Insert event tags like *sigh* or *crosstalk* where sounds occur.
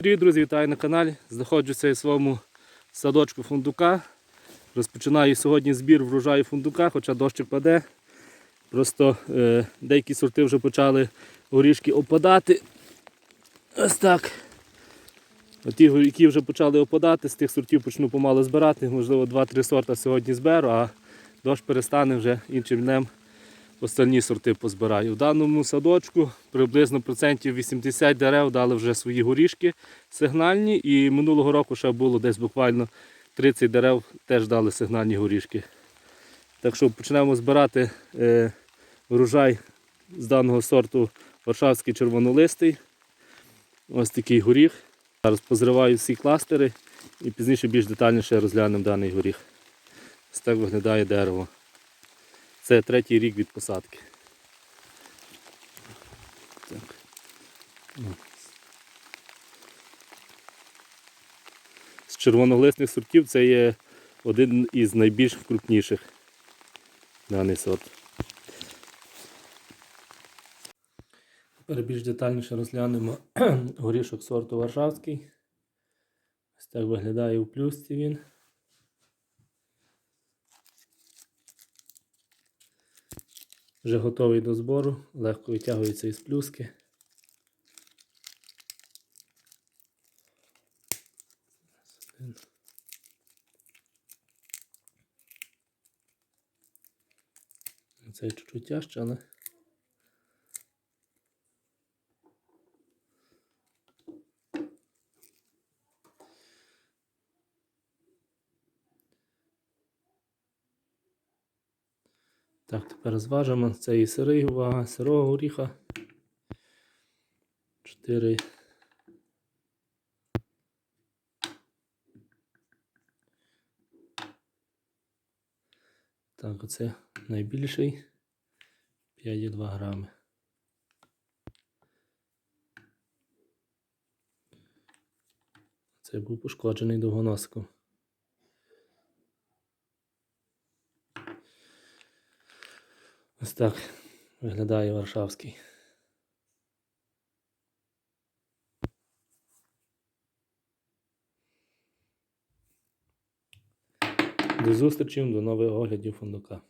Привіт, друзі, вітаю на каналі. Знаходжуся у своєму садочку фундука. Розпочинаю сьогодні збір врожаю фундука, хоча дощ паде. Просто е, деякі сорти вже почали горішки опадати. Ось так. Ті, які вже почали опадати, з тих сортів почну помало збирати. Можливо, 2-3 сорта сьогодні зберу, а дощ перестане вже іншим днем остальні сорти позбираю. В даному садочку приблизно процентів 80 дерев дали вже свої горішки сигнальні. І минулого року ще було десь буквально 30 дерев теж дали сигнальні горішки. Так що почнемо збирати е, врожай з даного сорту Варшавський червонолистий. Ось такий горіх. Зараз позриваю всі кластери і пізніше більш детальніше розглянемо даний горіх. Ось так виглядає дерево. Це третій рік від посадки. Так. З червоноглисних сортів це є один із найбільш крупніших даний сорт. Тепер більш детальніше розглянемо *clears throat* горішок сорту Варшавський. Ось так виглядає у плюсці він. Вже готовий до збору, легко витягується із плюски. Це чуть-чуть тяжче, але Так, тепер зважимо. Це і сирий вага сирого горіха. 4. Так, оце найбільший 5,2 грами. Це був пошкоджений довгоноском. Ось так виглядає Варшавський. До зустрічі, до нових оглядів фундука.